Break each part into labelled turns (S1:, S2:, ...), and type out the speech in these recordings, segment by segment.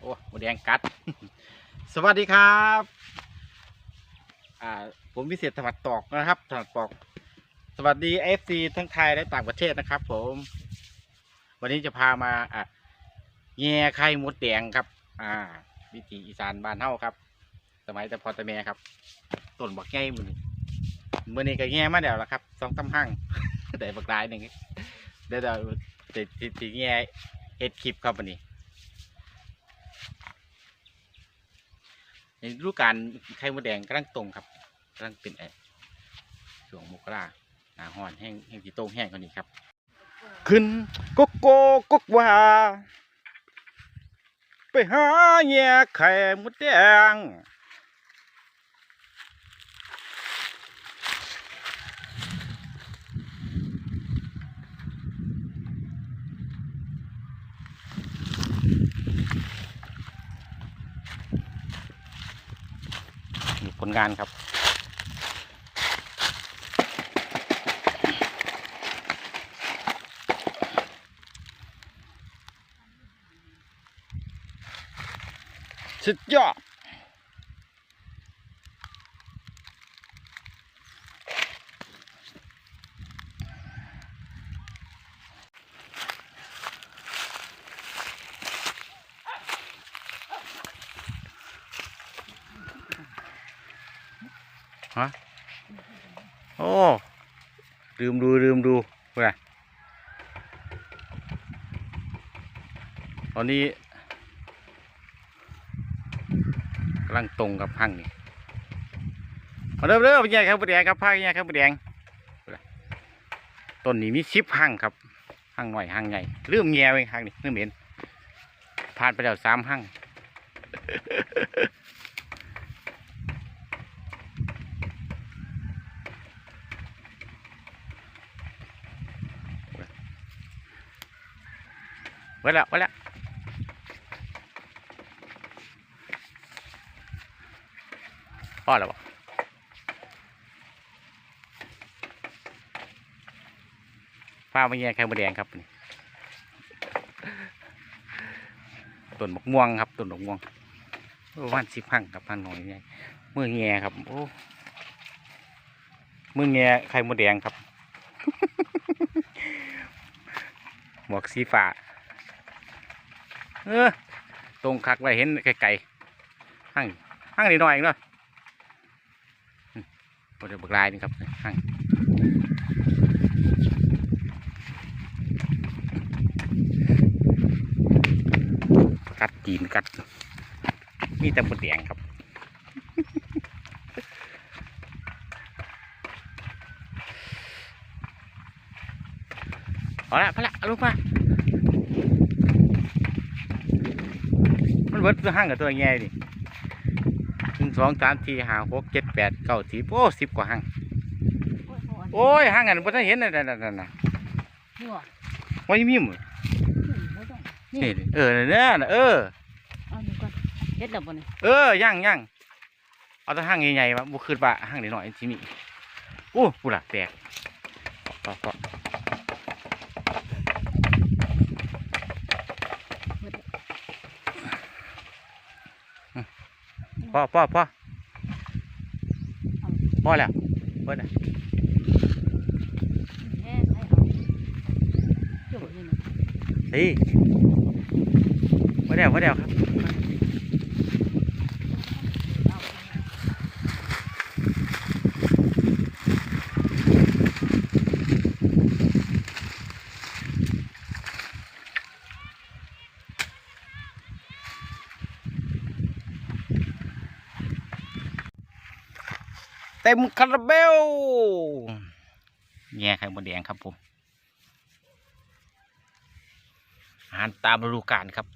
S1: โอ้หมดแดงกัด สวัสดีครับ อ่า ผมวิเศษถวัดตอกนะครับถวัดตอก สวัสดีเอฟซีทั้งไทยและต่างประเทศนะครับ ผม วันนี้จะพามาอะแง่ไข่มดแดงครับ อ่า วิถีอีสานบ้านเฮาครับ สมัยแต่พอต่แม่ครับต้นบักแง่มือนี้มือนี้ก็แง่มาเดี๋ยวละครับสองตำหั่งได้บักหลายหนึ่งเดี๋ยวเดี๋ยวติดติดแง่เฮ็ดคลิปครับวันนี้ ในฤดูกาลไข่มดแดงกำลังตรงครับกำลังเป็นไอ้ช่วงมกราหนาห่อนแห้งแห้งสีโต้งแห้งกว่านี้ครับ ขึ้นกกโกกกว่า ไปหาแย่ไข่มดแดง ลงานครับ สุดยอด โอ้ลืมดูลืมดูเพื่อนตอนนี้กำลังตรงกับพังนี่มาเริ่มเริ่มแยกครับผู้แดงครับพังแยกครับผู้แดงต้นนี้มีชิปพังครับพังหน่อยพังใหญ่ลืมแง่ไปพังนี่ลืมเห็นผ่านไปแล้วสามพัง ไว้แล้วไว้แล้วพอแล้วบ่ฟ้ามาแย่ไข่มดแดงครับต้นมะม่วงครับต้นมะม่วงประมาณสิพังครับพันหน่อยใหญ่มือแง่ครับโอ้มือแง่ไข่มดแดงครับ หมวกสีฟ้า เออตรงคักไว้เห็นไกลๆหั่งหั่งนิดหน่อยเองเนาะอืมบ่ได้เบิกลายนี่ครับหั่งกัดจีนกัด มีแต่บดแดงครับเอาละพอละลูกมา มันเบิดตัวห้างกับตัวแง่ดิหนึ่งสองสามสี่ห้าหกเจ็ดแปดเก้าสิบโอ้สิบกว่าห้างโอ้ยห้างกันบ่ทันเห็นนั่นนั่นนั่นน่ะ
S2: นี่วะ
S1: ว่ามีมั้ย
S2: ไม่ต้อง
S1: นี่ดิเออเนี่ยน่ะเออ
S2: เอาดูก่อนเฮ็ดดับบ่นี่
S1: เออย่างย่างเอาแต่ห้างใหญ่ๆมาบุคืนว่าห้างนิดหน่อยที่มีโอ้กูละแตกปอ พอพอพอพอแล้วเบิดแล้ว
S2: แฮ่ให้เอาเดี๋ยวนี่นะ
S1: เฮ้ยมาเดี๋ยวมาเดี๋ยวครับ ต็มคาราเบลแง่ไข่มดแดงครับผมอาหารตามฤดูกาลครับ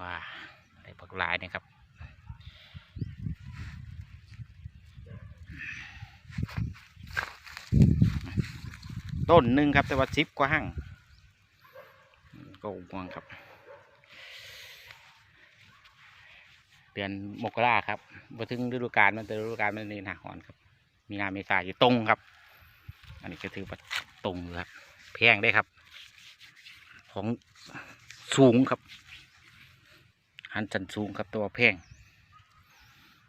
S1: ว้าได้ผักลายนะครับต้นหนึ่งครับแต่ว่าสิบกว่าหั่งก็ม่วงครับ เดือนมกราครับมาถึงฤดูกาลมันเป็นฤดูกาลมันนี่หนาหอนครับ มีนาเมษาอยู่ตรงครับ อันนี้ก็ถือว่าตรงอยู่ครับ แพงได้ครับ ของสูงครับหันจันสูงครับตัวแพง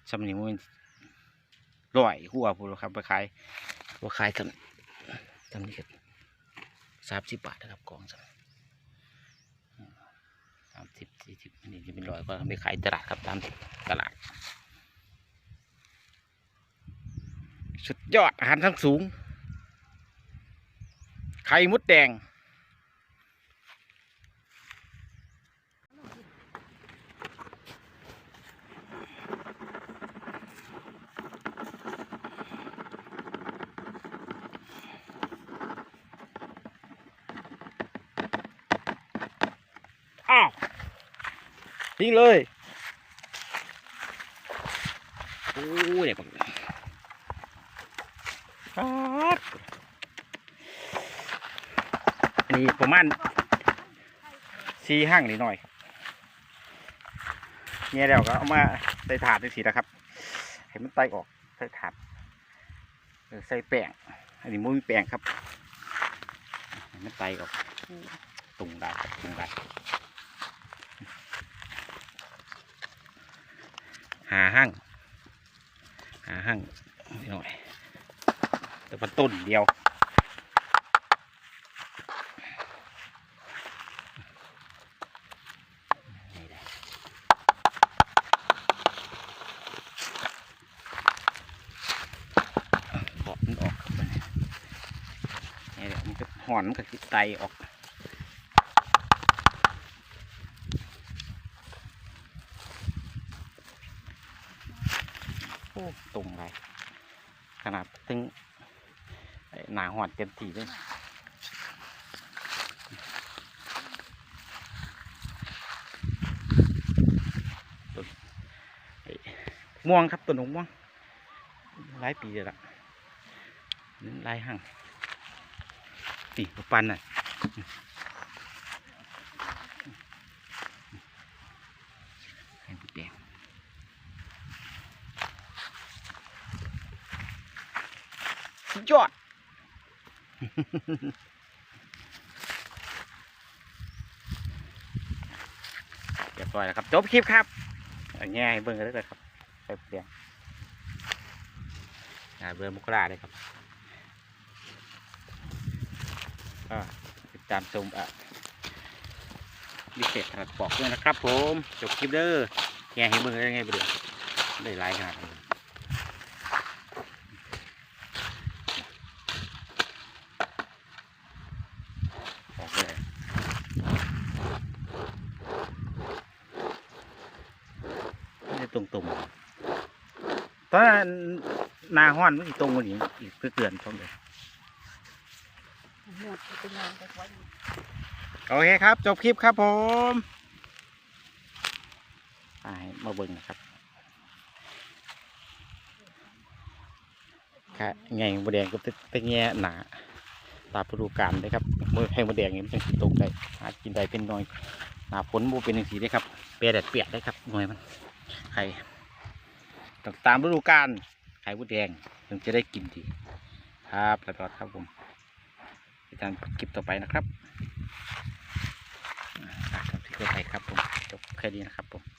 S1: สำนีมันร่อยหัวพูดครับไปขายว่าขายสำสำนี้ครับสามสิบบาทนะครับกองสำ สี่สิบอันนี้จะเป็นร้อยก็ไม่ขายตลาดครับตามตลาด สุดยอดอาหารทั้งสูง ไข่มดแดง อ้าว ทิ้งเลยโอ้ยเดี๋ยวผมครับอันนี้ประมาณสี่ห้างนิดหน่อยเนี่ยเดี๋ยวก็เอามาใส่ถาดดูสินะครับให้มันไตออกใส่ถาดใส่แป้งอันนี้มุ้ยแป้งครับให้มันไตออกตุงได้ตุงได้ หาห้างหาห้างนิดหน่อยแต่ว่าต้นเดียวหละเบมันออกครับมันนี่แหละมันก็หอนมันก็สิไตออก อ้ตรงไรขนาดถึงหนาหอดเต็มที่เลยต้นม่วงครับต้นหงม่วงหลายปีแล้วหลายห้างนี่ปันน่ะให้ผู้แดง สุด ยอด เรียบร้อยแล้วครับ จบคลิปครับอย่ายให้เบิ่งกันเลยครับไปเปลี่ยนอ่าเบอร์มุกราเลยครับก็ติดตามชมอะดิเศษถนัดปอกด้วยนะครับผม จบคลิปเด้อแง่ให้เบิ่งได้ไงเบื่อได้ไลค์ขนาดนี้ ออกเลยไม่ได้ ตรงตรงๆตอนนั้นหนาห้อนมันสิตรงกว่านี้อีกเพื่อเกินช่องเลย
S2: หมดเป็นงานไปไว้
S1: โอเคครับ จบคลิปครับผมไปมาเบิ่งนะครับค่ะไงบแดงก็เป็นแง่หนาตามฤดูกาลเลยครับมือแห้งมะแดงนี่มันจะตรงได้หากินได้เป็นหน้อยหนาฝนบูเป็นอย่างสีได้ครับเปียแดดเปียกได้ครับหน่วยมัน ไข่ต้องตามฤดูกาลไข่มดแดงถึงจะได้กินดีครับแล้วก็ครับผมอาจารย์คลิปต่อไปนะครับอ่าครับที่กดไทยครับผมจบแค่นี้นะครับผม